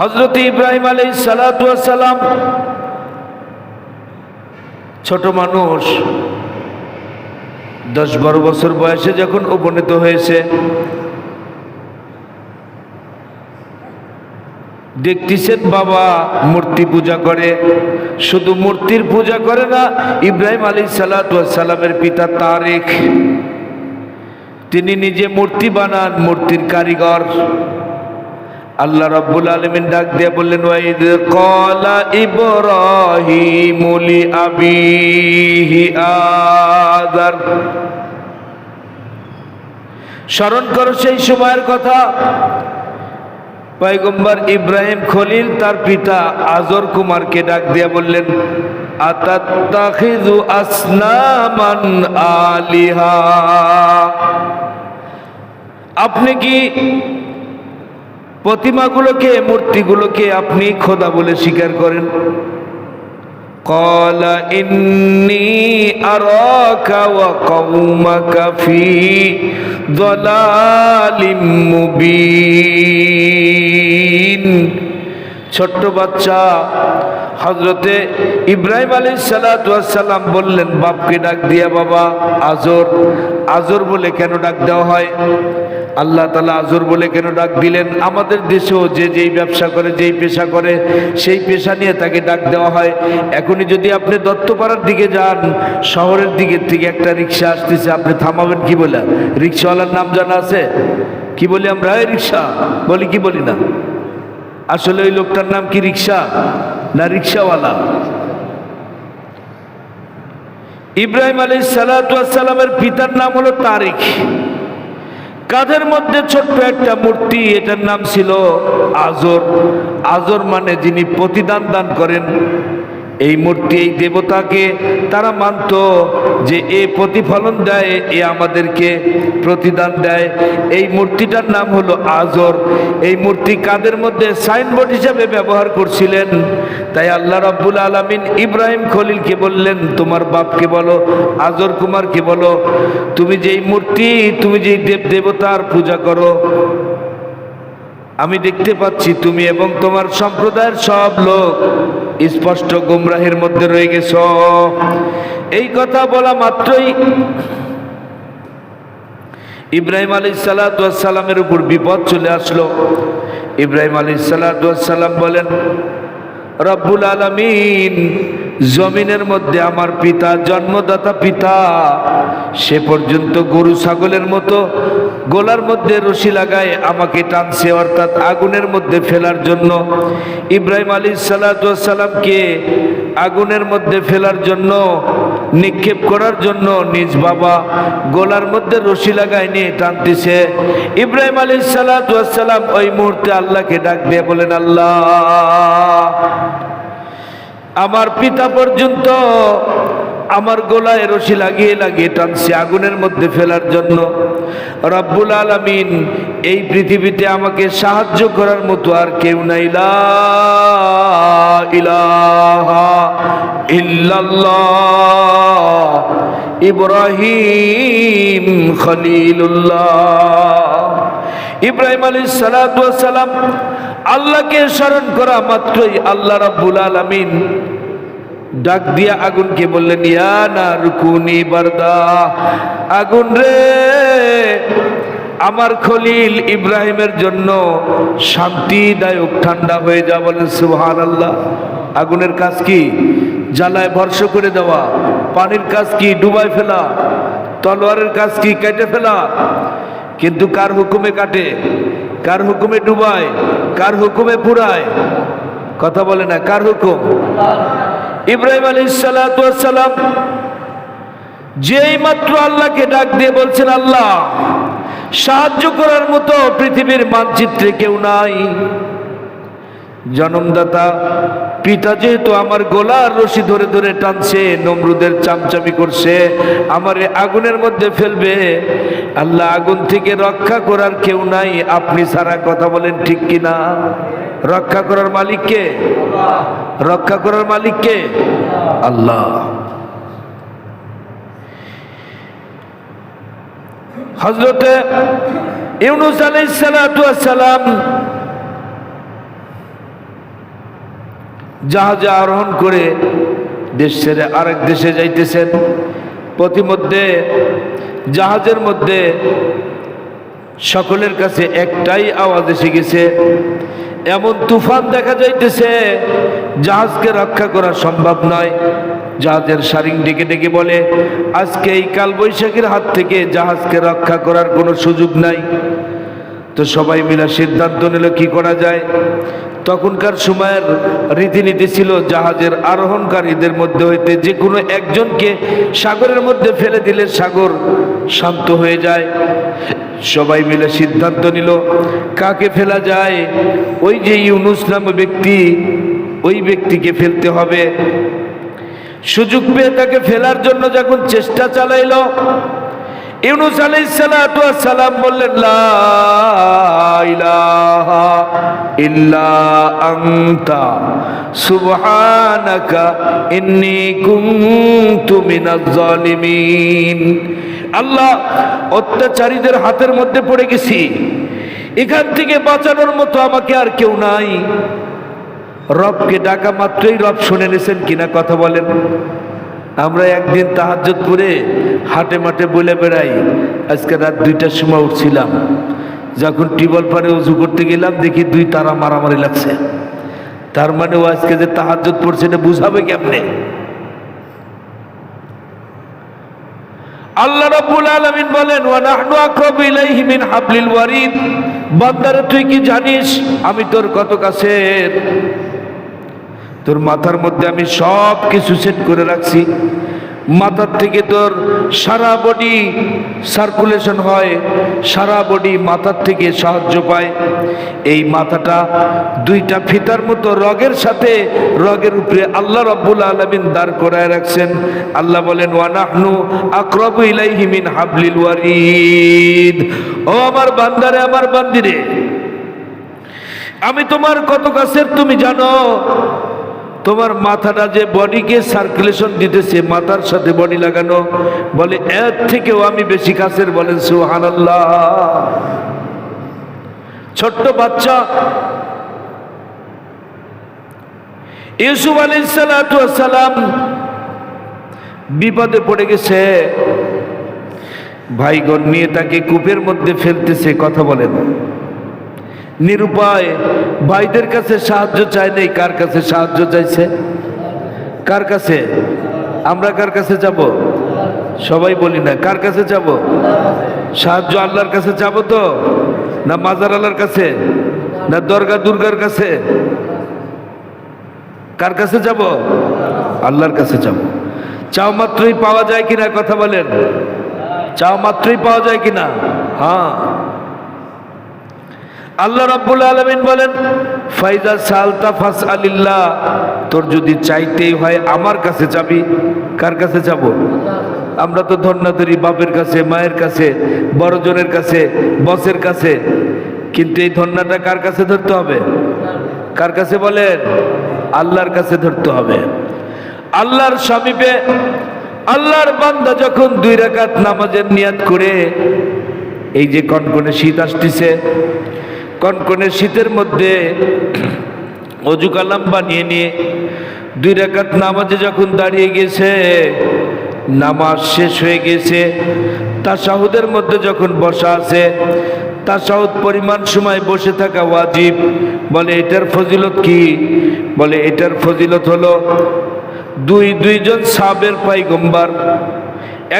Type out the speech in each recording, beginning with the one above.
হজরত ইব্রাহিম আলী সালাম, ছোট মানুষ, দশ বারো বছর বয়সে যখন উপনীত হয়েছে দেখতেছেন বাবা মূর্তি পূজা করে, শুধু মূর্তির পূজা করে না, ইব্রাহিম আলী সালামের পিতা তারেক, তিনি নিজে মূর্তি বানান, মূর্তির কারিগর। আল্লাহ রাব্বুল আলামিন ডাক দিয়ে বললেন ওয়াইদ ক্বালা ইব্রাহিম লি আবিহি আযার। স্মরণ করো সেই সময়ের কথা। পয়গম্বর ইব্রাহিম খলিল, তার পিতা আজর কুমারকে ডাক দিয়ে বললেন, আতাত্তাখিযু আসনামান আলিহা? আপনি কি প্রতিমাগুলোকে মূর্তিগুলোকে আপনি খোদা বলে স্বীকার করেন قال إني أراك وقومك في ضلال مبين ছোট্ট বাচ্চা হজরতে ইব্রাহিম আলী সালাম বললেন, বাপকে ডাক দিয়া বাবা, আজর। আজর বলে কেন ডাক দেওয়া হয়? আল্লাহ তালা আজর বলে কেন ডাক দিলেন? আমাদের দেশেও যে যেই ব্যবসা করে, যেই পেশা করে, সেই পেশা নিয়ে তাকে ডাক দেওয়া হয়। এখনই যদি আপনি দত্তপাড়ার দিকে যান, শহরের দিকের থেকে একটা রিক্সা আসতেছে, আপনি থামাবেন কি বলে? রিক্সাওয়ালার নাম জানা আছে? কি বলি আমরা? রিক্সা? বলি কি বলি না? আসলে ওই লোকটার নাম কি রিক্সা? না রিক্সাওয়ালা। ইব্রাহিম আলী সালাতামের পিতার নাম হলো তারিখ। কাঁধের মধ্যে ছোট্ট একটা মূর্তি, এটার নাম ছিল আজর। আজর মানে যিনি প্রতিদান দান করেন এই মূর্তি, এই দেবতাকে তারা মানত যে এ প্রতিফলন দেয়, এ আমাদেরকে প্রতিদান দেয়। এই মূর্তিটার নাম হলো আজর। এই মূর্তি কাদের মধ্যে? সাইনবোর্ড হিসাবে ব্যবহার করছিলেন। তাই আল্লাহ রাব্বুল আলমিন ইব্রাহিম খলিলকে বললেন, তোমার বাপকে বলো, আজর কুমারকে বলো, তুমি যেই মূর্তি, তুমি যেই দেব দেবতার পূজা করো, আমি দেখতে পাচ্ছি তুমি এবং তোমার সম্প্রদায়ের সব লোক। স্পষ্ট গুমরাহের মধ্যে রয়ে গেছ। এই কথা বলা মাত্রই ইব্রাহিম আলী সালাতামের উপর বিপদ চলে আসলো। ইব্রাহিম আলী সালাতাম বলেন, রব্বুল আলমিন জমিনের মধ্যে আমার পিতা, জন্মদাতা পিতা, সে পর্যন্ত গরু, ছাগলের মতো গোলার মধ্যে রশি লাগায় আমাকে টানছে, অর্থাৎ আগুনের মধ্যে ফেলার জন্য। ইব্রাহিম আলী সালাতামকে আগুনের মধ্যে ফেলার জন্য, নিক্ষেপ করার জন্য নিজ বাবা গোলার মধ্যে রশি লাগায় নিয়ে টানতেছে। ইব্রাহিম আলী সালাতাম ওই মুহূর্তে আল্লাহকে ডাক দিয়ে বলেন, আল্লাহ আমার পিতা পর্যন্ত আমার গোলায় রশি লাগিয়ে লাগিয়ে টানছে আগুনের মধ্যে ফেলার জন্য। রব্বুল আলমিন এই পৃথিবীতে আমাকে সাহায্য করার মতো আর কেউ নাই। ইব্রাহিম খলিলুল্লাহ। ইব্রাহিম আলী সালাম আল্লাহকে স্মরণ করা মাত্রই আল্লাহ রাব্বুল আলামিন ডাক দিয়া আগুনকে বললেন, ইয়া না রুকুনি বারদা, আগুন রে, আমার খলিল ইব্রাহিমের জন্য শান্তিদায়ক ঠান্ডা হয়ে যা। বলেন সুবহান আল্লাহ আগুনের কাজ কি? জ্বালায় ভর্ষ করে দেওয়া, পানির কাজ কি? ডুবাই ফেলা, তলোয়ারের কাজ কি? কেটে ফেলা কিন্তু কার হুকুমে কাটে? কার হুকুমে ডুবায়? কার হুকুমে পুরায় কথা বলে না, কার হুকুম? ইব্রাহিম আলী সালাম যেই মাত্র আল্লাহকে ডাক দিয়ে বলছেন, আল্লাহ, সাহায্য করার মতো পৃথিবীর মানচিত্রে কেউ নাই। জনমদাতা পিতা যেহেতু আমার গোলার রশি ধরে ধরে টানছে, নমরুদের চামচামি করছে, আমার আগুনের মধ্যে ফেলবে। আল্লাহ আগুন থেকে রক্ষা করার কেউ নাই, আপনি সারা কথা বলেন ঠিক কিনা? রক্ষা করার মালিককে রক্ষা করার মালিককে আল্লাহ। হজরতে ইউনুস আলাইসালাম জাহাজে আরোহণ করে দেশ ছেড়ে আরেক দেশে যাইতেছেন। প্রতিমধ্যে জাহাজের মধ্যে সকলের কাছে একটাই আওয়াজ এসে গেছে, এমন তুফান দেখা যাইতেছে, জাহাজকে রক্ষা করা সম্ভব নয়। জাহাজের সারিং ডেকে ডেকে বলে, আজকে এই কালবৈশাখীর হাত থেকে জাহাজকে রক্ষা করার কোনো সুযোগ নাই। তো সবাই মিলে সিদ্ধান্ত নিল, কি করা যায়? তখনকার সময়ের রীতিনীতি ছিল, জাহাজের আরোহণকারীদের মধ্যে হইতে যে কোনো একজনকে সাগরের মধ্যে ফেলে দিলে সাগর শান্ত হয়ে যায়। সবাই মিলে সিদ্ধান্ত নিল, কাকে ফেলা যায়? ওই যে ইউনুস নাম ব্যক্তি, ওই ব্যক্তিকে ফেলতে হবে। সুযোগ পেয়ে তাকে ফেলার জন্য যখন চেষ্টা চালাইল ইউনুস সালাম বললেন আনতা, সুবহানাকা ইন্নী কুনতু মিনাজ জালিমিন। আল্লাহ, অত্যাচারীদের হাতের মধ্যে পড়ে গেছি। এখান থেকে বাঁচানোর মতো আমাকে আর কেউ নাই। রবকে ডাকা মাত্রই রব শুনে নিছেন কিনা কথা বলেন। আমরা একদিন তাহাজ্জত করে হাটে মাঠে বলে বেড়াই। আজকে রাত দুইটার সময় উঠছিলাম। যখন টিবল পারে উজু করতে গেলাম, দেখি দুই তারা মারামারি লাগছে। তার মানে ও আজকে যে তাহাজ্জত পড়ছে, এটা বুঝাবে কেমনে? আল্লাহ রাব্বুল আলামিন বলেন, ওয়া নাহনু আকরাবু ইলাইহি মিন হাবলিল ওয়ারিদ। বান্দারে, তুই কি জানিস? আমি তোর কত কাছের। তোর মাথার মধ্যে আমি সব কিছু সেট করে রাখছি। মাথার থেকে তোর সারা বডি সার্কুলেশন হয়, সারা বডি মাথার থেকে সাহায্য পায়। এই মাথাটা দুইটা ফিতার মতো রগের সাথে, রগের উপরে আল্লাহ রব্বুল আলমিন দাঁড় করায় রাখছেন। আল্লাহ বলেন ওয়ানাহনু আকরবু ইলাইহি মিন হাবলিল ওয়ারিদ। ও আমার বান্দারে, আমার বান্দিরে, আমি তোমার কত কাছের তুমি জানো তোমার মাথাটা যে বডিকে সার্কুলেশন দিতেছে, মাথার সাথে বডি লাগানো, বলে, এর থেকেও আমি বেশি কাছের বলেন সুহান ছোট্ট বাচ্চা। ইউসুফ আলী সালাম বিপদে পড়ে গেছে। ভাইগণ নিয়ে তাকে কূপের মধ্যে ফেলতেছে, কথা বলেন নিরুপায়, ভাইদের কাছে সাহায্য চায় নেই, কার কাছে সাহায্য চাইছে? কার কাছে? আমরা কার কাছে যাব? সবাই বলি না, কার কাছে যাব? সাহায্য আল্লাহর কাছে যাব তো? না মাজার আল্লাহর কাছে? না দরগা দুর্গার কাছে? কার কাছে যাব? আল্লাহর কাছে যাব। চাও মাত্রই পাওয়া যায় কিনা কথা বলেন? চাও মাত্রই পাওয়া যায় কিনা? হ্যাঁ। আল্লাহ রাব্বুল আলামিন বলেন, ফাইজা সালতা ফাস আলিল্লাহ তোর যদি চাইতেই হয় আমার কাছে যাবি, কার কাছে যাব? আমরা তো ধর্ণাধরি বাপের কাছে, মায়ের কাছে, বড়জনের কাছে, বসের কাছে, কিন্তু এই ধর্ণাটা কার কাছে ধরতে হবে? কার কাছে বলেন? আল্লাহর কাছে ধরতে হবে। আল্লাহর সমীপে আল্লাহর বান্দা যখন দুই রাকাত নামাজের নিয়াত করে, এই যে কনকনে শীত আসতেছে কনকনে শীতের মধ্যে অজু কালাম বানিয়ে নিয়ে দুই রেখাত নামাজে যখন দাঁড়িয়ে গেছে, নামাজ শেষ হয়ে গেছে, তাসাহুদের মধ্যে যখন বসা আছে, তাসাহুদ পরিমাণ সময় বসে থাকা ওয়াজিব। বলে, এটার ফজিলত কি? বলে, এটার ফজিলত হলো দুই, দুইজন সাবের পাইগম্বার,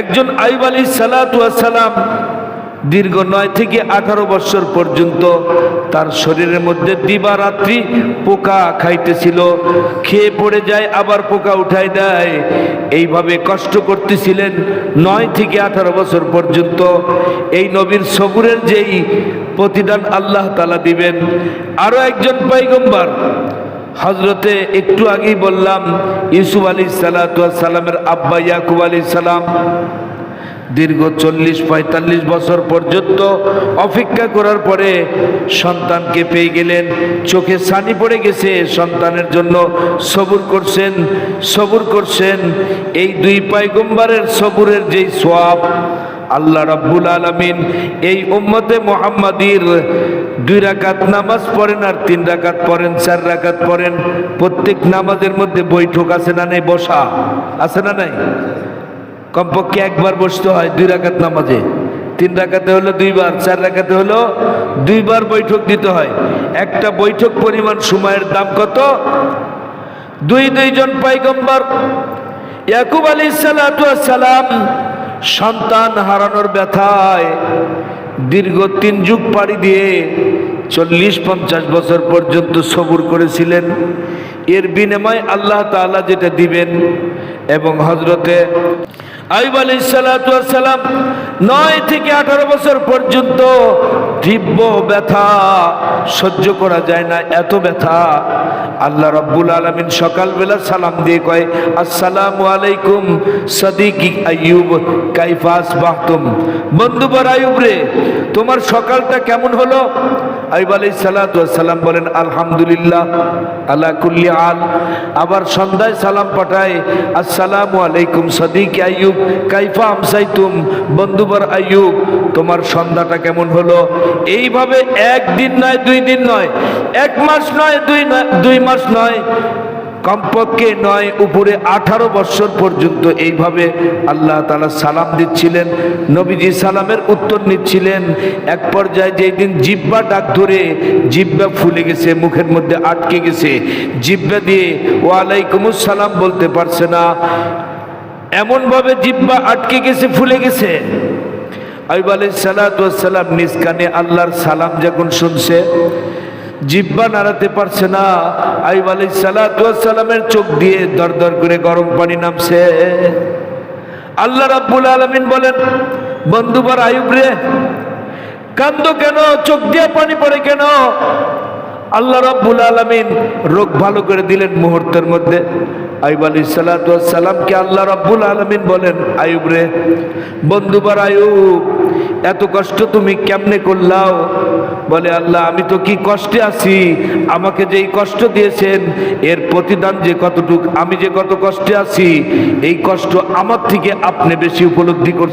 একজন আইব আলী সালাম দীর্ঘ নয় থেকে আঠারো বছর পর্যন্ত তার শরীরের মধ্যে দিবারাত্রি পোকা খাইতেছিল, খেয়ে পড়ে যায়, আবার পোকা উঠাই দেয়। এইভাবে কষ্ট করতেছিলেন নয় থেকে আঠারো বছর পর্যন্ত। এই নবীর সবুরের যেই প্রতিদান আল্লাহ তালা দিবেন। আরও একজন পাইগম্বার হজরতে একটু আগেই বললাম, ইউসুফ আলী সালামের আব্বা ইয়াকুব আলী সালাম। দীর্ঘ চল্লিশ, পঁয়তাল্লিশ বছর পর্যন্ত অপেক্ষা করার পরে সন্তানকে পেয়ে গেলেন। চোখে সানি পড়ে গেছে, সন্তানের জন্য সবুর করছেন সবুর করছেন। এই দুই পাইগম্বারের সবুরের যেই সোয়াব, আল্লাহ রাব্বুল আলামিন এই উম্মতে মোহাম্মদীর দুই রাকাত নামাজ পড়েন আর তিন রাকাত পড়েন, চার রাকাত পড়েন। প্রত্যেক নামাজের মধ্যে বৈঠক আছে না নেই? বসা আছে না নাই? কমপক্ষে একবার বসতে হয় দুই রাকাত নামাজে। তিন রাকাতে হলো দুইবার, চার রাকাতে হলো দুইবার বৈঠক দিতে হয়। একটা বৈঠক পরিমাণ সময়ের দাম কত? দুই দুইজন পাইগম্বর, ইয়াকুব আলী সালাম সন্তান হারানোর ব্যথায় দীর্ঘ তিন যুগ পাড়ি দিয়ে চল্লিশ পঞ্চাশ বছর পর্যন্ত সবুর করেছিলেন। এর বিনিময় আল্লাহ তাআলা যেটা দিবেন এবং হজরতে আইব আলী সালাম নয় থেকে আঠারো বছর পর্যন্ত তীব্র ব্যথা সহ্য করা যায় না, এত ব্যথা। আল্লাহ রব্বুল আলমিন সকালবেলা সালাম দিয়ে কয়, আসসালামু আলাইকুম সাদিক আইয়ুব কাইফাস বাহতুম বন্ধুবর আইয়ুব রে, তোমার সকালটা কেমন হলো? আইব আলাই সালাম বলেন, আলহামদুলিল্লাহ আল্লাহ কুল্লি আল আবার সন্ধ্যায় সালাম পাঠায়, আসসালামু আলাইকুম সাদিক আইয়ুব, কাইফা আমসাইতুম? বন্ধুবর আইয়ুব, তোমার সন্ধ্যাটা কেমন হলো? এইভাবে একদিন নয়, দুই দিন নয়, এক মাস নয়, দুই দুই মাস নয়, কমপক্ষে নয়, উপরে আঠারো বৎসর পর্যন্ত এইভাবে আল্লাহ তালা সালাম দিচ্ছিলেন, নবীজি সালামের উত্তর নিচ্ছিলেন। এক পর্যায়ে যেই দিন জিব্বা ডাক ধরে জিব্বা ফুলে গেছে, মুখের মধ্যে আটকে গেছে জিব্বা দিয়ে ওয়ালাইকুমুস সালাম বলতে পারছে না। এমনভাবে জিব্বা আটকে গেছে, ফুলে গেছে। আইব আলাই সালাম নিজ কানে আল্লাহর সালাম যখন শুনছে, জিব্বা নাড়াতে পারছে না, আইব আলাই সালামের চোখ দিয়ে দর দর করে গরম পানি নামছে। আল্লাহ রাব্বুল আলমিন বলেন বন্ধুবার আয়ুব রে, কান্দ কেন? চোখ দিয়ে পানি পড়ে কেন? আল্লাহ রাব্বুল আলমিন রোগ ভালো করে দিলেন মুহূর্তের মধ্যে। আইব আলী সালাতামকে আল্লাহ রাব্বুল আলমিন বলেন আয়ুব রে বন্ধুবার আয়ুব এত কষ্ট তুমি কেমনে করলাও? বলে, আল্লাহ, আমি তো কি কষ্টে আছি? আমাকে যেই কষ্ট দিয়েছেন, এর প্রতিদান যে কতটুক, আমি যে কত কষ্টে আছি, এই কষ্ট আমার থেকে আপনি বেশি উপলব্ধি করছেন।